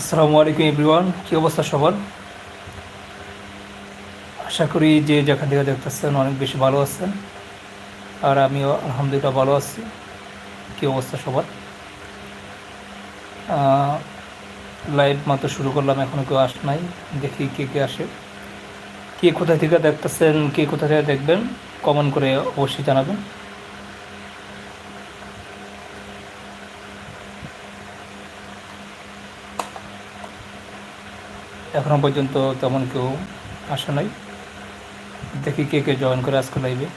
আসসালামু আলাইকুম এভরিওয়ান কী অবস্থা সবার? আশা করি যে যেখান থেকে দেখতেছেন অনেক বেশি ভালো আছেন। আর আমিও আলহামদুলিল্লাহ ভালো আছি। কী অবস্থা সবার? লাইভ মাত্র শুরু করলাম এখনও কেউ আস নাই। দেখি কে কে আসে। কে কোথা থেকে দেখতেছেন, কে কোথা থেকে দেখবেন কমেন্ট করে অবশ্যই জানাবেন। এখনও পর্যন্ত তেমন কেউ আসে নাই। দেখি কে কে জয়েন করে আজকে লাইভে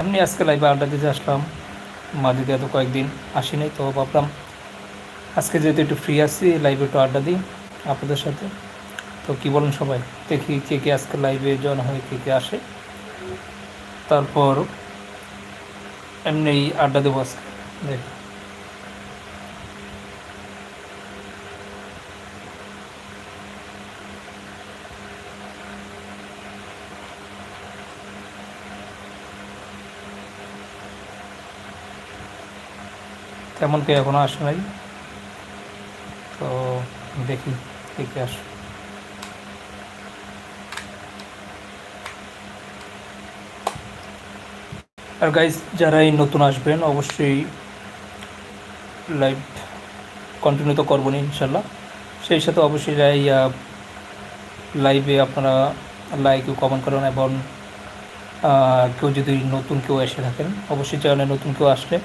এমনি আজকে লাইভে আড্ডা দিতে আসলাম। মাঝে এত কয়েকদিন আসি তো ভাবলাম আজকে যেহেতু একটু ফ্রি আছি লাইভে একটু আড্ডা দিই আপনাদের সাথে। তো কি বলেন সবাই? দেখি কে কে আজকে লাইভে জয়েন হয়ে, কে কে আসে। তারপর এমনি আড্ডা দেবো আজকে। দেখি। তেমন কেউ এখনও আসে নাই। তো দেখি কে কে আসে। আর গাইজ এই নতুন আসবেন, অবশ্যই লাইভ কন্টিনিউ তো করব না ইনশাল্লাহ সেই সাথে অবশ্যই লাইভে আপনারা লাইক কমেন্ট করেন এবং কেউ যদি নতুন কেউ এসে থাকেন, অবশ্যই চ্যানেলে নতুন কেউ আসলে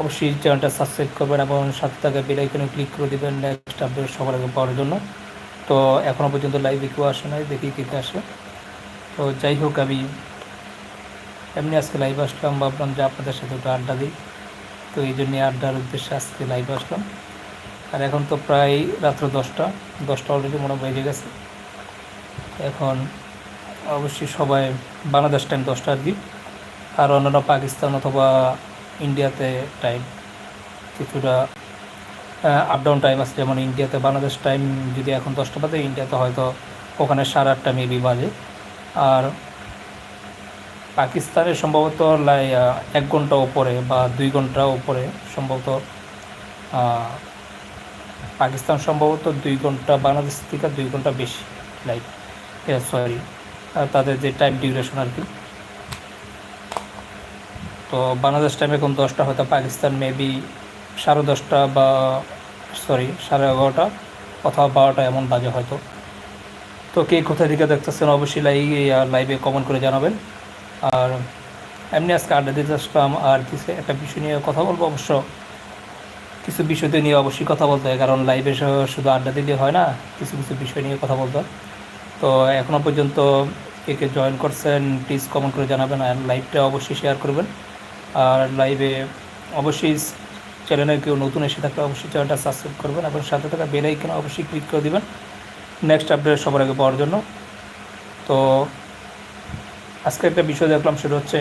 অবশ্যই চ্যানেলটা সাবস্ক্রাইব করবেন এবং সাথে থাকা বেলাইকনে ক্লিক করে দেবেন নেক্সট আপডেট সবার আগে পাওয়ার জন্য। তো এখনও পর্যন্ত লাইভে কেউ আসে নাই, দেখি কে আসে। তো যাই হোক, আমি এমনি আজকে লাইভ আসলাম, ভাবলাম যে আপনাদের সাথে একটু আড্ডা দিই। তো এই জন্যে আড্ডার উদ্দেশ্যে আজকে লাইভ আসলাম। আর এখন তো প্রায় রাত্র দশটা দশটা অলরেডি মনে বেজে গেছে। এখন অবশ্যই সবাই বাংলাদেশ টাইম দশটা আর কি আর অন্যান্য পাকিস্তান অথবা ইন্ডিয়াতে টাইম কিছুটা আপ ডাউন টাইম আছে, যেমন ইন্ডিয়াতে বাংলাদেশ টাইম যদি এখন দশটা বাজে, ইন্ডিয়াতে হয়তো ওখানে সাড়ে আটটা মেবি বাজে। আর পাকিস্তানের সম্ভবত এক ঘণ্টা ওপরে বা দুই ঘণ্টা ওপরে সম্ভবত পাকিস্তান সম্ভবত দুই ঘণ্টা, বাংলাদেশ থেকে দুই ঘণ্টা বেশি লাইট সরি তাদের যে টাইম ডিউরেশন আর কি। তো বাংলাদেশ টাইম এখন দশটা, হয়তো পাকিস্তান মেবি সাড়ে দশটা বা সরি সাড়ে এগারোটা অথবা বারোটা এমন বাজে হয়তো। তো কে কোথা থেকে দেখতেছেন অবশ্যই লাইভে কমেন্ট করে জানাবেন। আর এমনি আজকে আড্ডা দিতে আসলাম, আর কিছু একটা বিষয় নিয়ে কথা বলব অবশ্য। কিছু বিষয়তে নিয়ে অবশ্যই কথা বলতে হয়, কারণ লাইভে শুধু আড্ডা দিলে হয় না, কিছু কিছু বিষয় নিয়ে কথা বলতে হয়। তো এখনও পর্যন্ত কে কে জয়েন করছেন প্লিজ কমেন্ট করে জানাবেন আর লাইভটা অবশ্যই শেয়ার করবেন। আর লাইভে অবশ্যই চ্যানেলে কেউ নতুন এসে থাকলে অবশ্যই চ্যানেলটা সাবস্ক্রাইব করবেন এবং সাথে থাকা বেল আইকনে অবশ্যই ক্লিক করে দেবেন। নেক্সট আপডেট সবার আগে পাওয়ার জন্য। তো আজকে একটা বিষয় দেখলাম, সেটা হচ্ছে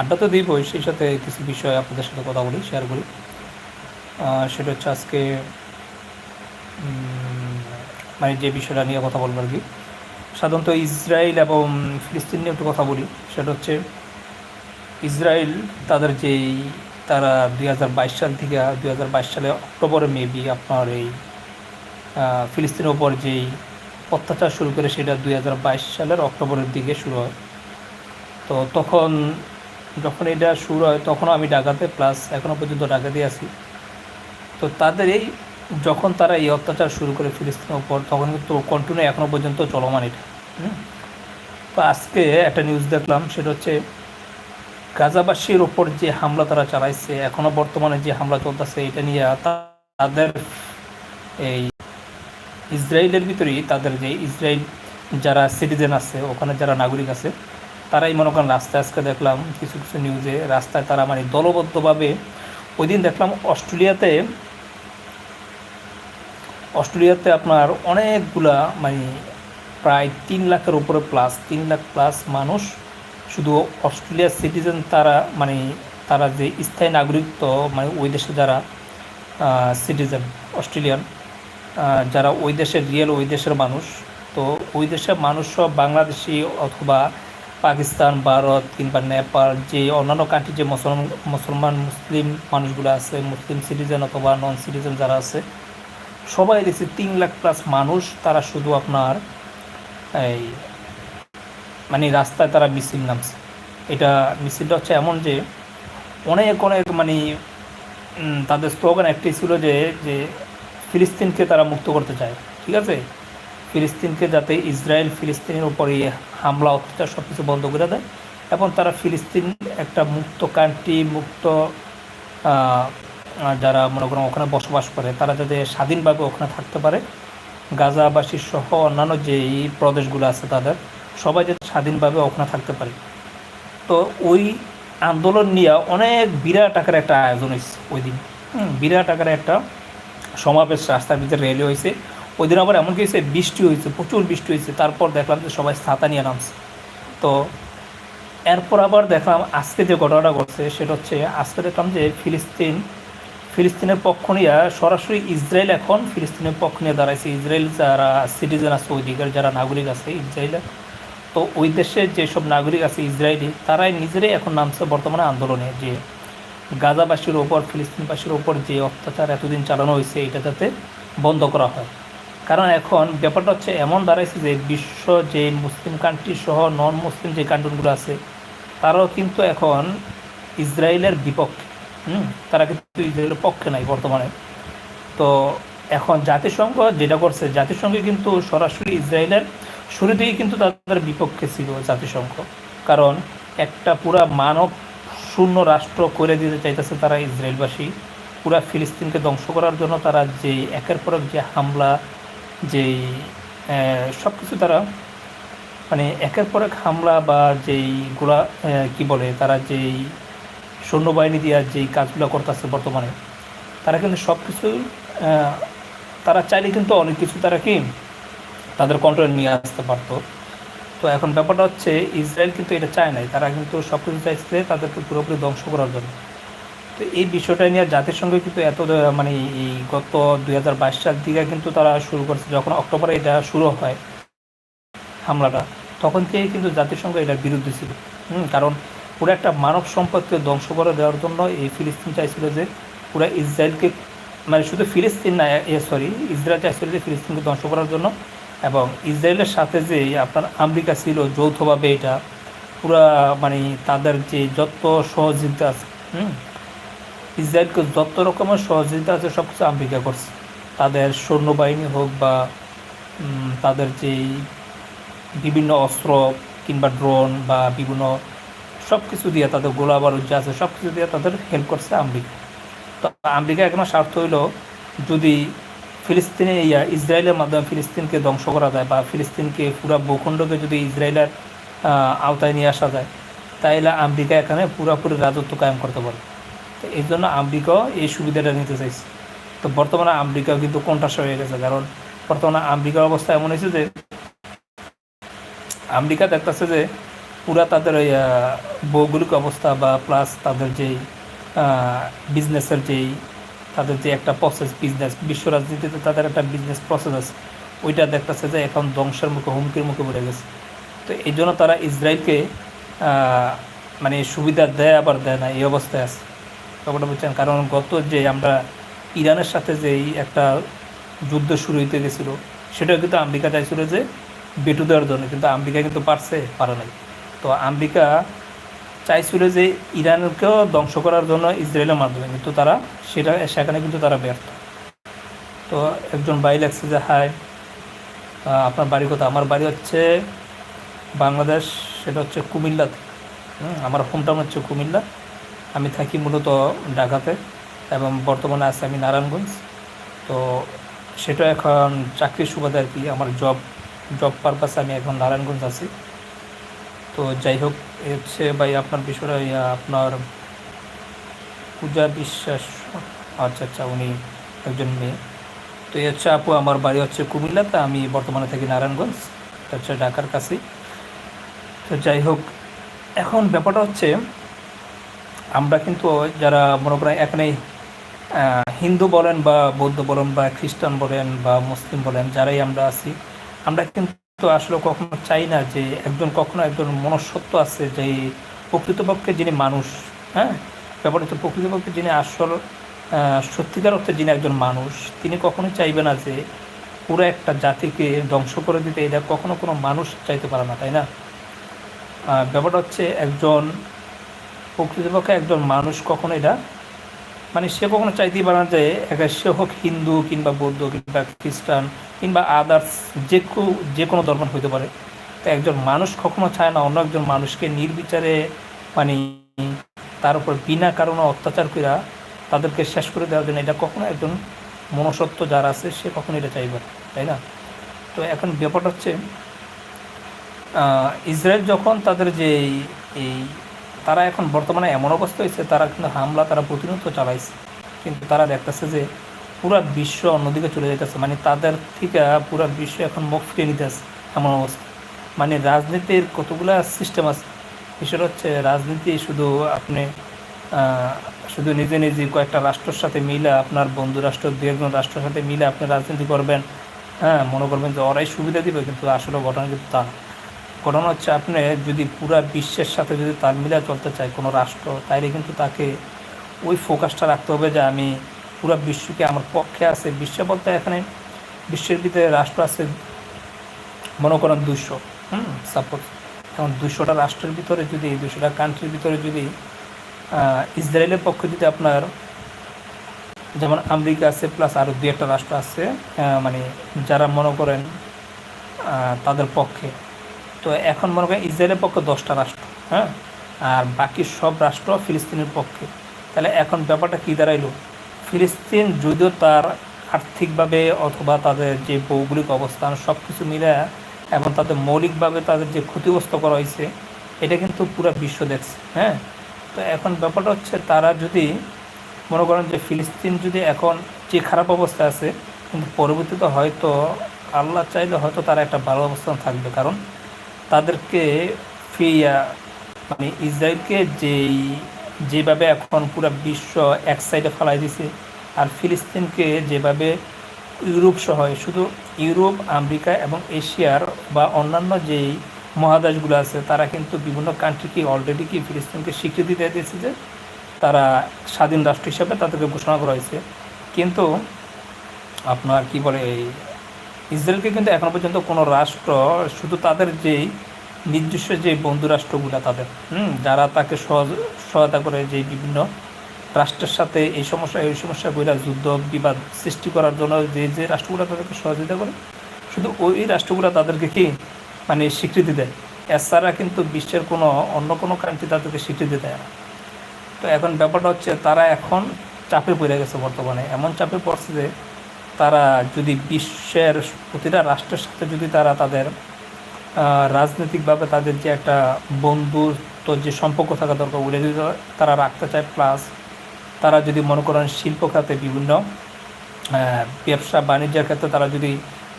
আড্ডা তো দিবই, সেই সাথে কিছু বিষয় আপনাদের সাথে কথা বলি শেয়ার করি। সেটা হচ্ছে আজকে মানে যে বিষয়টা নিয়ে কথা বলব আর কি। সাধারণত ইসরায়েল এবং ফিলিস্তিন নিয়ে একটু কথা বলি, সেটা হচ্ছে ইসরায়েল তাদের যেই, তারা দু হাজার বাইশ সাল থেকে দু হাজার বাইশ সালে অক্টোবরে মেবি আপনার এই ফিলিস্তিনের ওপর যেই অত্যাচার শুরু করে সেটা দুই হাজার বাইশ সালের অক্টোবরের দিকে শুরু হয়। তো তখন যখন এটা শুরু হয়, তখনও আমি ঢাকাতে প্লাস এখনও পর্যন্ত ঢাকাতে আছি। তো তাদের এই যখন তারা এই অত্যাচার শুরু করে ফিলিস্তিনের উপর, তখন কিন্তু কন্টিনিউ এখনও পর্যন্ত চলমান এটা। তো আজকে একটা নিউজ দেখলাম, সেটা হচ্ছে গাজাবাসীর ওপর যে হামলা তারা চালাইছে, এখনও বর্তমানে যে হামলা চলতেছে, এটা নিয়ে তাদের এই ইসরায়েলের ভিতরেই তাদের যে ইসরায়েল যারা সিটিজেন আছে, ওখানে যারা নাগরিক আছে, তারাই মনে করেন রাস্তায় আজকে দেখলাম কিছু কিছু নিউজে রাস্তায় তারা মানে দলবদ্ধভাবে ওই দিন দেখলাম অস্ট্রেলিয়াতে অস্ট্রেলিয়াতে আপনার অনেকগুলা মানে প্রায় তিন লাখের উপরে প্লাস তিন লাখ প্লাস মানুষ শুধু অস্ট্রেলিয়ার সিটিজেন তারা মানে তারা যে স্থায়ী নাগরিকত্ব মানে ওই দেশে যারা সিটিজেন অস্ট্রেলিয়ান যারা ওই দেশের রিয়েল, ওই দেশের মানুষ, তো ওই দেশের মানুষ সব বাংলাদেশি অথবা পাকিস্তান, ভারত কিংবা নেপাল, যে অন্যান্য কান্ট্রি যে মুসলমান মুসলমান, মুসলিম মানুষগুলো আছে, মুসলিম সিটিজেন অথবা নন সিটিজেন যারা আছে, সবাই দেখছি তিন লাখ প্লাস মানুষ তারা শুধু আপনার এই মানে রাস্তায় তারা মিছিল নামছে। এটা মিছিলটা হচ্ছে এমন যে অনেক অনেক মানে তাদের স্লোগান একটাই ছিল যে যে ফিলিস্তিনকে তারা মুক্ত করতে চায়, ঠিক আছে? ফিলিস্তিনকে যাতে ইসরায়েল ফিলিস্তিনের উপরে হামলা, অত্যাচার সব কিছু বন্ধ করে দেয়, এবং তারা ফিলিস্তিন একটা মুক্ত কান্ট্রি মুক্ত যারা মনে করেন ওখানে বসবাস করে, তারা যাতে স্বাধীনভাবে ওখানে থাকতে পারে। গাজাবাসী সহ অন্যান্য যেই প্রদেশগুলো আছে তাদের, সবাই যাতে স্বাধীনভাবে ওখানে থাকতে পারে। তো ওই আন্দোলন নিয়ে অনেক বিরাট আকারে একটা আয়োজন হয়েছে ওই দিন বিরাট আকারে একটা সমাবেশ রাস্তার ভিতরে র্যালি হয়েছে। ওই দিন আবার এমন কি হয়েছে, বৃষ্টি হয়েছে, প্রচুর বৃষ্টি হয়েছে। তারপর দেখলাম যে সবাই ছাতা নিয়ে নামছে। তো এরপর আবার দেখলাম আজকে যে ঘটনাটা ঘটছে, সেটা হচ্ছে আজকে দেখলাম যে ফিলিস্তিন, ফিলিস্তিনের পক্ষ নিয়ে সরাসরি ইসরায়েল এখন ফিলিস্তিনের পক্ষ নিয়ে দাঁড়াইছে। ইসরায়েল যারা সিটিজেন আছে, ওই দিকের যারা নাগরিক আছে ইসরায়েলের তো ওই দেশের যেসব নাগরিক আছে ইসরায়েলি, তারাই নিজেরাই এখন নামছে বর্তমানে আন্দোলনে যে গাজাবাসীর ওপর, ফিলিস্তিনবাসীর ওপর যে অত্যাচার এতদিন চালানো হয়েছে, এটা যাতে বন্ধ করা হয়। কারণ এখন ব্যাপারটা হচ্ছে এমন দাঁড়াইছে যে বিশ্ব যে মুসলিম কান্ট্রি সহ নন মুসলিম যে কান্ট্রিগুলো আছে, তারাও কিন্তু এখন ইসরায়েলের বিপক্ষে, হুম? তারা কিন্তু ইসরায়েলের পক্ষে নাই বর্তমানে। তো এখন জাতিসংঘ যেটা করছে, জাতিসংঘ কিন্তু সরাসরি ইসরায়েলের শুরু থেকেই কিন্তু তাদের বিপক্ষে ছিল জাতিসংঘ। কারণ একটা পুরা মানব শূন্য রাষ্ট্র করে দিতে চাইতেছে তারা ইসরায়েলবাসী। পুরা ফিলিস্তিনকে ধ্বংস করার জন্য তারা যে একের পর এক যে হামলা, যেই সব কিছু তারা মানে একের পর এক হামলা বা যেই গোলা কি বলে, তারা যেই সৈন্যবাহিনী দিয়ে যেই কাজগুলো করতেছে বর্তমানে, তারা কিন্তু সব কিছু তারা চাইলে কিন্তু অনেক কিছু তারা কি, তাদের কন্ট্রোলে নিয়ে আসতে পারতো। তো এখন ব্যাপারটা হচ্ছে ইসরায়েল কিন্তু এটা চায় নাই। তারা কিন্তু সব কিছু চাইছে তাদেরকে পুরোপুরি ধ্বংস করার জন্য। তো এই বিষয়টা নিয়ে জাতিসংঘ কিন্তু এত মানে এই গত দুই হাজার বাইশ সাল দিকে কিন্তু তারা শুরু করছে। যখন অক্টোবরে এটা শুরু হয় হামলাটা তখন থেকেই কিন্তু জাতিসংঘ এটার বিরুদ্ধে ছিল। হুম, কারণ পুরো একটা মানব সম্পদকে ধ্বংস করে দেওয়ার জন্য এই ফিলিস্তিন চাইছিল যে পুরো ইসরায়েলকে মানে শুধু ফিলিস্তিন না সরি ইসরায়েল চাইছিল যে ফিলিস্তিনকে ধ্বংস করার জন্য এবং ইসরায়েলের সাথে যে আপনার আমেরিকা ছিল যৌথভাবে এটা পুরা মানে তাদের যে যত সহযোগিতা আছে, হুম? ইসরায়েলকে যত রকমের সহযোগিতা আছে সব কিছু আমেরিকা করছে। তাদের সৈন্যবাহিনী হোক বা তাদের যেই বিভিন্ন অস্ত্র কিংবা ড্রোন বা বিভিন্ন সব কিছু দিয়ে তাদের গোলা বারুদ যা আছে সব কিছু দিয়ে তাদের হেল্প করছে আমেরিকা। তো আমেরিকা এখনও স্বার্থ হইল যদি ফিলিস্তিনে ইয়া, ইসরায়েলের মাধ্যমে ফিলিস্তিনকে ধ্বংস করা যায় বা ফিলিস্তিনকে পুরো ভূখণ্ডকে যদি ইসরায়েলের আওতায় নিয়ে আসা যায়, তাইলে আমেরিকা এখানে পুরোপুরি রাজত্ব কায়েম করতে পারে। তো এই জন্য আমেরিকাও এই সুবিধাটা নিতে চাইছে। তো বর্তমানে আমেরিকাও কিন্তু কন্টাস হয়ে গেছে। কারণ বর্তমানে আমেরিকার অবস্থা এমন হয়েছে যে, আমেরিকা দেখতেছে যে, পুরা তাদের ওই ভৌগোলিক অবস্থা বা প্লাস তাদের যেই বিজনেসের যেই তাদের যে একটা প্রসেস বিজনেস বিশ্ব রাজনীতিতে তাদের একটা বিজনেস প্রসেস আছে ওইটা দেখতেছে যে এখন ধ্বংসের মুখে, হুমকির মুখে পড়ে গেছে। তো এই জন্য তারা ইসরায়েলকে মানে সুবিধা দেয় আবার দেয় না, এই অবস্থায় আছে। ব্যাপারটা বলছেন কারণ গত যে আমরা ইরানের সাথে যে একটা যুদ্ধ শুরু হইতে গেছিল, সেটাও কিন্তু আমেরিকা চাইছিল যে বেটু দেওয়ার জন্য, কিন্তু আমেরিকা কিন্তু পারছে, পারে নাই। তো আমেরিকা চাইছিল যে ইরানকেও ধ্বংস করার জন্য ইসরায়েলের মাধ্যমে, কিন্তু তারা সেটা, সেখানে কিন্তু তারা ব্যর্থ। তো একজন বাড়ি লাগছে যে হাই আপনার বাড়ি কোথায়? আমার বাড়ি হচ্ছে বাংলাদেশ, সেটা হচ্ছে কুমিল্লাতে আমার হোম টাউন হচ্ছে কুমিল্লা। আমি থাকি মূলত ঢাকাতে এবং বর্তমানে আছে আমি নারায়ণগঞ্জ। তো সেটা এখন চাকরির সুবাদে আর কি, আমার জব জব পারপাসে আমি এখন নারায়ণগঞ্জ আছি। তো যাই হোক হচ্ছে ভাই আপনার বিষয়টা আপনার পূজা বিশ্বাস আচ্ছা আচ্ছা উনি একজন মেয়ে। তো এই হচ্ছে আপু, আমার বাড়ি হচ্ছে কুমিল্লাতে আমি বর্তমানে থাকি নারায়ণগঞ্জ হচ্ছে ঢাকার কাছেই। তো যাই হোক, এখন ব্যাপারটা হচ্ছে, আমরা কিন্তু যারা মনে করেন এখানে হিন্দু বলেন বা বৌদ্ধ বলেন বা খ্রিস্টান বলেন বা মুসলিম বলেন, যারাই আমরা আছি, আমরা কিন্তু আসলে কখনো চাই না যে একজন কখনো একজন মনসত্ব আছে যে প্রকৃতপক্ষে যিনি মানুষ হ্যাঁ? ব্যাপারটা হচ্ছে প্রকৃতপক্ষে যিনি আসল সত্যিকার অর্থে যিনি একজন মানুষ, তিনি কখনোই চাইবে না যে পুরো একটা জাতিকে ধ্বংস করে দিতে। এটা কখনো কোনো মানুষ চাইতে পারে না, তাই না? ব্যাপারটা হচ্ছে একজন, প্রকৃতপক্ষে একজন মানুষ কখনো এটা মানে সে কখনো চাইতেই পারে না যে একটা সে হোক হিন্দু কিংবা বৌদ্ধ কিংবা খ্রিস্টান কিংবা আদার্স যে যে কোনো ধর্ম হইতে পারে। তো একজন মানুষ কখনো চায় না অন্য একজন মানুষকে নির্বিচারে মানে তার উপর বিনা কারণে অত্যাচার কইরা তাদেরকে শেষ করে দেওয়ার জন্য এটা কখনো একজন মনসত্ব যার আছে, সে কখনো এটা চাইবে তাই না? তো এখন ব্যাপারটা হচ্ছে ইসরায়েল যখন তাদের যে এই তারা এখন বর্তমানে এমন অবস্থা হয়েছে, তারা কিন্তু হামলা, তারা প্রতিনিয়ত চালাইছে কিন্তু তারা দেখতেছে যে পুরা বিশ্ব অন্যদিকে চলে যেতেছে মানে তাদের থেকে পুরা বিশ্ব এখন মুখ ফিরিয়ে নিতেছে এমন অবস্থা মানে রাজনীতির কতগুলা সিস্টেম আছে বিষয়টা হচ্ছে রাজনীতি শুধু আপনি শুধু নিজে নিজে কয়েকটা রাষ্ট্রের সাথে মিলে, আপনার বন্ধু রাষ্ট্র দু একজন রাষ্ট্রের সাথে মিলে আপনি রাজনীতি করবেন হ্যাঁ মনে করবেন যে ওরাই সুবিধা দিবে, কিন্তু আসলে ঘটনা কিন্তু তা। ঘটনা হচ্ছে আপনি যদি পুরা বিশ্বের সাথে যদি তাল মিলা চলতে চায় কোনো রাষ্ট্র, তাইলে কিন্তু তাকে ওই ফোকাসটা রাখতে হবে যে আমি পুরো বিশ্বকে আমার পক্ষে আছে। বিশ্ব বলতে এখানে বিশ্বের ভিতরে রাষ্ট্র আছে মনে করেন দুশো হুম? সাপোজ এখন দুশোটা রাষ্ট্রের ভিতরে যদি দুশোটা কান্ট্রির ভিতরে যদি ইসরায়েলের পক্ষে যদি আপনার যেমন আমেরিকা আছে প্লাস আরও দু একটা রাষ্ট্র আছে মানে যারা মনে করেন তাদের পক্ষে। তো এখন মনে করেন ইসরায়েলের পক্ষে দশটা রাষ্ট্র হ্যাঁ? আর বাকি সব রাষ্ট্র ফিলিস্তিনের পক্ষে। তাহলে এখন ব্যাপারটা কী দাঁড়াইলো? ফিলিস্তিন যদিও তার আর্থিকভাবে অথবা তাদের যে ভৌগোলিক অবস্থান সব কিছু মিলে এবং তাদের মৌলিকভাবে তাদের যে ক্ষতিগ্রস্ত করা হয়েছে, এটা কিন্তু পুরো বিশ্ব দেখছে হ্যাঁ? তো এখন ব্যাপারটা হচ্ছে তারা যদি মনে করেন যে ফিলিস্তিন যদি এখন যে খারাপ অবস্থা আছে, কিন্তু পরবর্তীতে হয়তো আল্লাহ চাইলে হয়তো তারা একটা ভালো অবস্থান থাকবে। কারণ তাদেরকে ফিরিয়া মানে ইসরায়েলকে যেই, যেভাবে এখন পুরো বিশ্ব এক সাইডে ফেলাই দিছে, আর ফিলিস্তিনকে যেভাবে ইউরোপ সহ, শুধু ইউরোপ, আমেরিকা এবং এশিয়ার বা অন্যান্য যেই মহাদেশগুলো আছে, তারা কিন্তু বিভিন্ন কান্ট্রিকে অলরেডি কি ফিলিস্তিনকে স্বীকৃতি দিয়ে দিয়েছে যে, তারা স্বাধীন রাষ্ট্র হিসাবে তাদেরকে ঘোষণা করা হয়েছে। কিন্তু আপনার কি বলে এই ইসরায়েলকে কিন্তু এখনও পর্যন্ত কোনো রাষ্ট্র, শুধু তাদের যেই নিজস্ব যে বন্ধু রাষ্ট্রগুলো তাদের, হুম, যারা তাকে সহায়তা করে যে বিভিন্ন রাষ্ট্রের সাথে এই সমস্যা, এই সমস্যাগুলো যুদ্ধ, বিবাদ সৃষ্টি করার জন্য যে যে রাষ্ট্রগুলো তাদেরকে সহযোগিতা করে, শুধু ওই রাষ্ট্রগুলো তাদেরকে কি মানে স্বীকৃতি দেয়? এছাড়া কিন্তু বিশ্বের কোনো, অন্য কোনো কান্ট্রি তাদেরকে স্বীকৃতি দেয় না। তো এখন ব্যাপারটা হচ্ছে তারা এখন চাপে পড়ে গেছে বর্তমানে। এমন চাপে পড়ছে যে তারা যদি বিশ্বের প্রতিটা রাষ্ট্রের সাথে যদি তারা তাদের রাজনৈতিকভাবে তাদের যে একটা বন্ধুত্ব, যে সম্পর্ক থাকা দরকার ওগুলো যদি তারা রাখতে চায় প্লাস তারা যদি মনে করেন শিল্প খাতে বিভিন্ন ব্যবসা বাণিজ্যের ক্ষেত্রে তারা যদি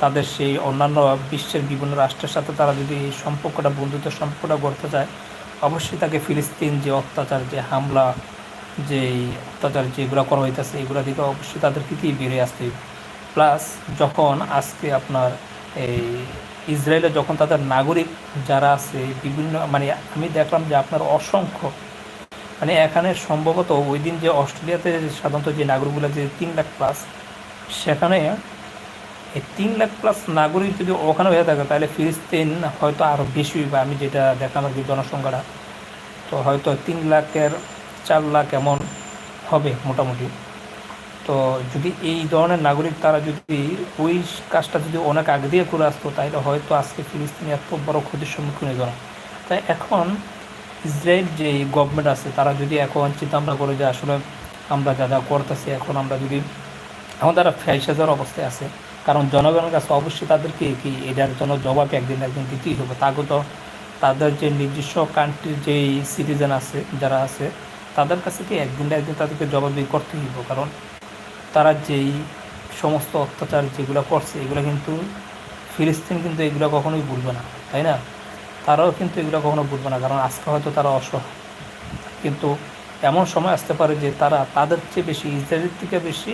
তাদের সেই অন্যান্য বিশ্বের বিভিন্ন রাষ্ট্রের সাথে তারা যদি এই সম্পর্কটা, বন্ধুত্বের সম্পর্কটা গড়তে চায়, অবশ্যই তাকে ফিলিস্তিন যে অত্যাচার, যে হামলা যে অত্যাচার যেগুলো করা হইতেছে, এগুলো থেকে অবশ্যই তাদেরকে কি বেরিয়ে আসতে প্লাস যখন আজকে আপনার এই ইসরায়েলে যখন তাদের নাগরিক যারা আছে, বিভিন্ন মানে আমি দেখলাম যে আপনার অসংখ্য মানে এখানে সম্ভবত ওই দিন যে অস্ট্রেলিয়াতে সাধারণত যে নাগরিকগুলো যে তিন লাখ প্লাস সেখানে এই তিন লাখ প্লাস নাগরিক যদি ওখানে হয়ে থাকে, তাহলে ফিলিস্তিন হয়তো আরও বেশি হইবে আমি যেটা দেখলাম কি জনসংখ্যাটা, তো হয়তো তিন লাখের চার লাখ এমন হবে মোটামুটি। তো যদি এই ধরনের নাগরিক তারা যদি ওই কাজটা যদি অনেক আগে দিয়ে করে আসতো, তাহলে হয়তো আজকে ফিলিস্তিনি এত বড় ক্ষতির সম্মুখীন হতো না তাই এখন ইসরায়েল যে গভর্নমেন্ট আছে, তারা যদি এখন চিন্তা ভাবনা করে যে আসলে আমরা যা যা করতেছি, এখন আমরা যদি, এখন তারা ফেসে যাওয়ার অবস্থায় আছে। কারণ জনগণের কাছে অবশ্যই তাদেরকে কি, এটার জন্য জবাব একদিন একদিন দিতেই হবে। তাকে তো তাদের যে নিজস্ব কান্ট্রির যেই সিটিজেন আছে, যারা আছে, তাদের কাছে কি একদিন একদিন তাদেরকে জবাবদিহি করতেই হবে। কারণ তারা যেই সমস্ত অত্যাচার যেগুলো করছে, এগুলো কিন্তু ফিলিস্তিন কিন্তু এগুলো কখনোই ভুলবে না, তাই না? তারাও কিন্তু এগুলো কখনো ভুলবে না, কারণ আজকে হয়তো তারা অসহায়। কিন্তু এমন সময় আসতে পারে যে তারা তাদের চেয়ে বেশি, ইসরায়েলের থেকে বেশি,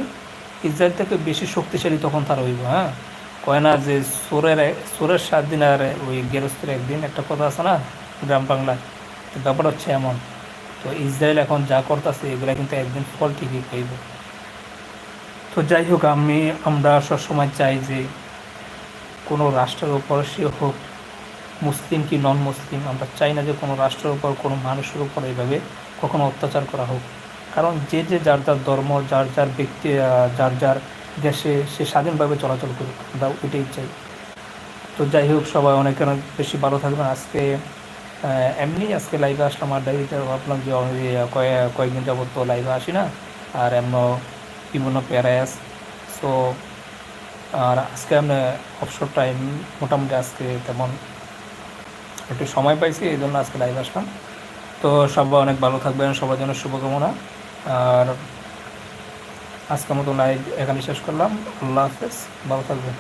ইসরায়েল থেকে বেশি শক্তিশালী তখন তারা হইব হ্যাঁ? কয় না যে সোরের সোরের সাত দিন আর ওই গেরস্তের একদিন, একটা কথা আছে না গ্রাম বাংলায়? তো ব্যাপার হচ্ছে এমন। তো ইসরায়েল এখন যা করতেছে, এগুলো কিন্তু একদিন ফল ঠিকই পাইব তো যাই হোক, আমি, আমরা সবসময় চাই যে কোনো রাষ্ট্রের উপর, সে হোক মুসলিম কি নন মুসলিম আমরা চাই না যে কোনো রাষ্ট্রের উপর, কোনো মানুষের উপর এইভাবে কখনো অত্যাচার করা হোক। কারণ যে যে যার যার ধর্ম, যার যার ব্যক্তি যার যার দেশে সে স্বাধীনভাবে চলাচল করুক, আমরা এটাই চাই। তো যাই হোক, সবাই অনেক অনেক বেশি ভালো থাকবেন। আজকে এমনি আজকে লাইভে আসলাম আড্ডা দিতে ভাবলাম যে কয়েকদিন যাবত তো লাইভে আসি না, আর এমন বিভিন্ন প্যারাস আছে সো আর আজকে আমি অবসর টাইম মোটামুটি আজকে তেমন একটু সময় পাইছি, এই জন্য আজকে লাইভ আসলাম। তো সবাই অনেক ভালো থাকবেন, সবার জন্য শুভকামনা। আর আজকের মতো লাইভ এখানে শেষ করলাম। আল্লাহ হাফেজ, ভালো থাকবেন।